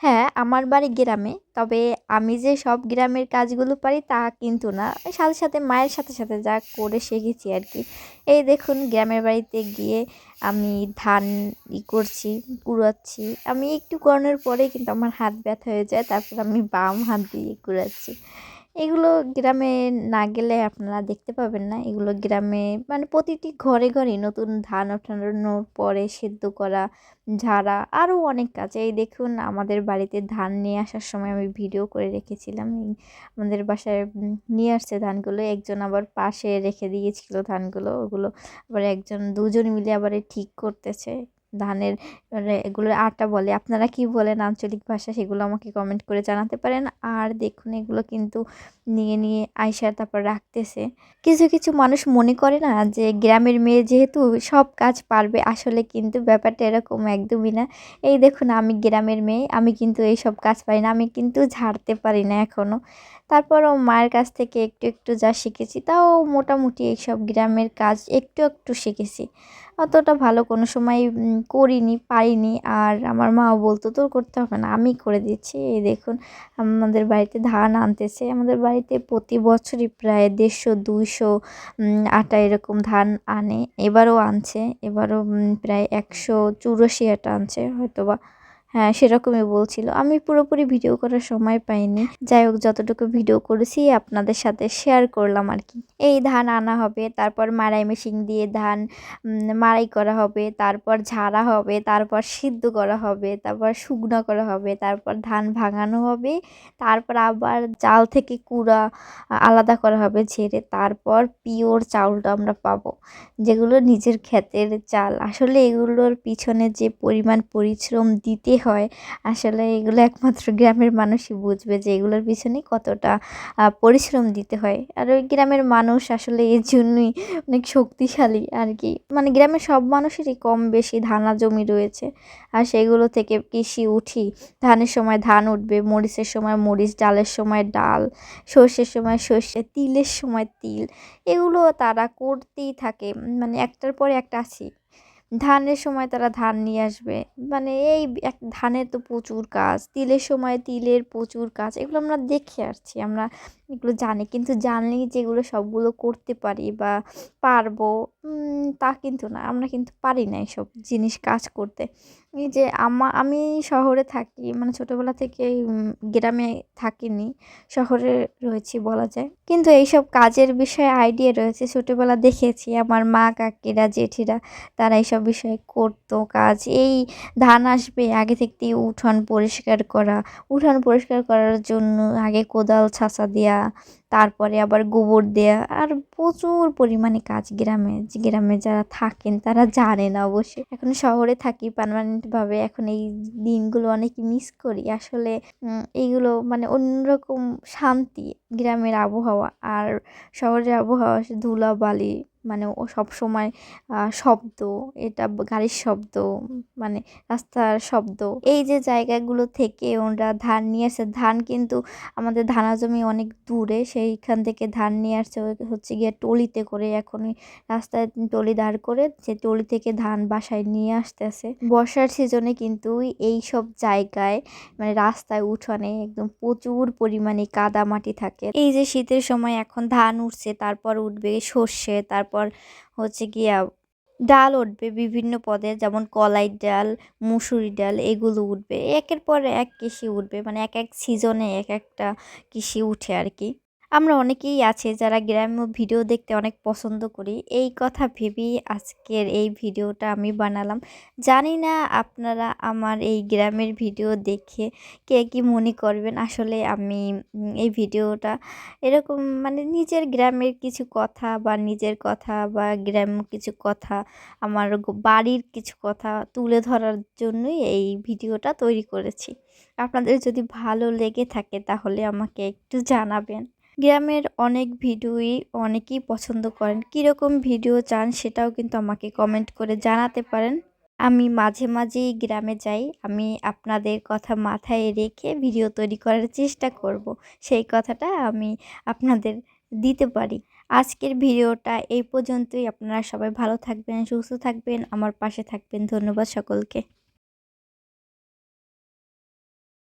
হ্যাঁ আমার বাড়ি গ্রামে। তবে আমি যে সব গ্রামের কাজগুলো পারি তা কিন্তু না। সাথে সাথে মায়ের সাথে সাথে যা করে শিখেছি আর কি। এই দেখুন, গ্রামের বাড়িতে গিয়ে আমি ধান ই করছি, কুড়াচ্ছি। আমি একটু করানোর পরে কিন্তু আমার হাত ব্যথা হয়ে যায়। তারপর আমি বাম হাত দিয়ে কুড়াচ্ছি। এগুলো গ্রামে না গেলে আপনারা দেখতে পাবেন না। এগুলো গ্রামে মানে প্রতিটি ঘরে ঘরে নতুন ধান ওঠানোর পরে সেদ্ধ করা, ঝাড়া আরও অনেক কাজ। এই দেখুন, আমাদের বাড়িতে ধান নিয়ে আসার সময় আমি ভিডিও করে রেখেছিলাম। আমাদের বাসায় নিয়ে আসছে ধানগুলো, একজন আবার পাশে রেখে দিয়েছিল ধানগুলো, ওগুলো আবার একজন দুজন মিলে আবার ঠিক করতেছে। ধানের মানে এগুলোর আটা বলে, আপনারা কি বলেন আঞ্চলিক ভাষা সেগুলো আমাকে কমেন্ট করে জানাতে পারেন। আর দেখুন এগুলো কিন্তু নিয়ে নিয়ে আয়সা তারপর রাখতেছে। কিছু কিছু মানুষ মনে করে না যে গ্রামের মেয়ে যেহেতু সব কাজ পারবে, আসলে কিন্তু ব্যাপারটা এরকম একদমই না। এই দেখুন আমি গ্রামের মেয়ে, আমি কিন্তু এই সব কাজ পারি না, আমি কিন্তু ঝাড়তে পারি না এখনও তারপরও মায়ের কাছ থেকে একটু একটু যা শিখেছি, তাও মোটামুটি এইসব গ্রামের কাজ একটু একটু শিখেছি। অতটা ভালো কোনো সময় করিনি, পারিনি। আর আমার মাও বলতো, তোর করতে হবে না, আমি করে দিচ্ছি। এই দেখুন, আমাদের বাড়িতে ধান আনতেছে। আমাদের বাড়িতে প্রতি বছরই প্রায় দেড়শো, দুইশো আটা এরকম ধান আনে। এবারও আনছে, এবারও প্রায় একশো চুরাশি আটা আনছে হয়তো বা হ্যাঁ সেরকমই বলছিল। আমি পুরোপুরি ভিডিও করার সময় পাইনি। যাই হোক, যতটুকু ভিডিও করেছি, আপনাদের সাথে শেয়ার করলাম আর কি। এই ধান আনা হবে, তারপর মাড়াই মেশিন দিয়ে ধান মাড়াই করা হবে, তারপর ঝাড়া হবে, তারপর সিদ্ধ করা হবে, তারপর শুকনো করা হবে, তারপর ধান ভাঙানো হবে, তারপর আবার চাল থেকে কুড়া আলাদা করা হবে ঝেড়ে, তারপর পিওর চাউলটা আমরা পাবো, যেগুলো নিজের ক্ষেতের চাল। আসলে এগুলোর পিছনে যে পরিমাণ পরিশ্রম দিতে হয়। আসলে এগুলো একমাত্র গ্রামের মানুষই বুঝবে যে এগুলোর পিছনে কতটা পরিশ্রম দিতে হয়। আর ওই গ্রামের মানুষ আসলে এর জন্যই অনেক শক্তিশালী আর কি। মানে গ্রামের সব মানুষেরই কম বেশি ধানা জমি রয়েছে। আর সেগুলো থেকে কৃষি উঠি। ধানের সময় ধান উঠবে, মরিচের সময় মরিচ, ডালের সময় ডাল, সর্ষের সময় সর্ষে, তিলের সময় তিল। এগুলো তারা করতেই থাকে। মানে একটার পরে একটা আছি। ধানের সময় তারা ধান নিয়ে আসবে। মানে এই এক ধানের তো প্রচুর কাজ তিলের সময় তিলের প্রচুর কাজ এগুলো আমরা দেখে আসছি, আমরা এগুলো জানি। কিন্তু জানলেই যেগুলো সবগুলো করতে পারি বা পারব তা কিন্তু না, আমরা কিন্তু পারি না এইসব জিনিস কাজ করতে। এই যে আমা, আমি শহরে থাকি মানে ছোটোবেলা থেকে গ্রামে থাকিনি, শহরে রয়েছি বলা যায়। কিন্তু এইসব কাজের বিষয়ে আইডিয়া রয়েছে, ছোটোবেলা দেখেছি, আমার মা, কাকিরা, জেঠিরা, তারা এইসব বিষয়ে করতো কাজ। এই ধান আসবে, আগে থেকেই উঠান পরিষ্কার করা। উঠান পরিষ্কার করার জন্য আগে কোদাল ছাঁচা দেওয়া তারপরে আবার গোবর দেয়া। আর প্রচুর পরিমাণে কাজ গ্রামে গ্রামে যারা থাকেন তারা জানে না অবশ্যই এখন শহরে থাকি পারমানেন্টভাবে এখন এই দিনগুলো অনেক মিস করি। আসলে এইগুলো মানে অন্যরকম শান্তি গ্রামের আবহাওয়া। আর শহরের আবহাওয়া ধুলাবালি মানে ও সব সময় শব্দ, এটা গাড়ির শব্দ মানে রাস্তার শব্দ। এই যে জায়গাগুলো থেকে ওরা ধান নিয়ে আসে, ধান কিন্তু আমাদের ধানা জমি অনেক দূরে, সেইখান থেকে ধান নিয়ে আসছে। হচ্ছে গিয়ে টলিতে করে এখন রাস্তায় টলি দাঁড় করে যে টলি থেকে ধান বাসায় নিয়ে আসতেছে। বর্ষার সিজনে কিন্তু এই সব জায়গায় মানে রাস্তায় উঠানে একদম প্রচুর পরিমাণে কাদা মাটি থাকে। এই যে শীতের সময় এখন ধান উঠছে, তারপর উঠবে সর্ষে তারপর হচ্ছে গিয়া ডাল উঠবে বিভিন্ন পদে, যেমন কলাই ডাল, মুসুরি ডাল, এগুলো উঠবে। একের পর এক কৃষি উঠবে মানে এক এক সিজনে এক একটা কৃষি উঠে আর কি। আমরা অনেকেই আছে যারা গ্রাম্য ভিডিও দেখতে অনেক পছন্দ করি। এই কথা ভেবেই আজকের এই ভিডিওটা আমি বানালাম। জানি না আপনারা আমার এই গ্রামের ভিডিও দেখে কে কী মনে করবেন? আসলে আমি এই ভিডিওটা এরকম মানে নিজের গ্রামের কিছু কথা বা নিজের কথা বা গ্রাম্য কিছু কথা, আমার বাড়ির কিছু কথা তুলে ধরার জন্যই এই ভিডিওটা তৈরি করেছি। আপনাদের যদি ভালো লেগে থাকে তাহলে আমাকে একটু জানাবেন। গ্রামের অনেক ভিডিওই অনেকেই পছন্দ করেন। কীরকম ভিডিও চান সেটাও কিন্তু আমাকে কমেন্ট করে জানাতে পারেন। আমি মাঝে মাঝেই গ্রামে যাই। আমি আপনাদের কথা মাথায় রেখে ভিডিও তৈরি করার চেষ্টা করব। সেই কথাটা আমি আপনাদের দিতে পারি। আজকের ভিডিওটা এই পর্যন্তই। আপনারা সবাই ভালো থাকবেন, সুস্থ থাকবেন। আমার পাশে থাকবেন। ধন্যবাদ সকলকে।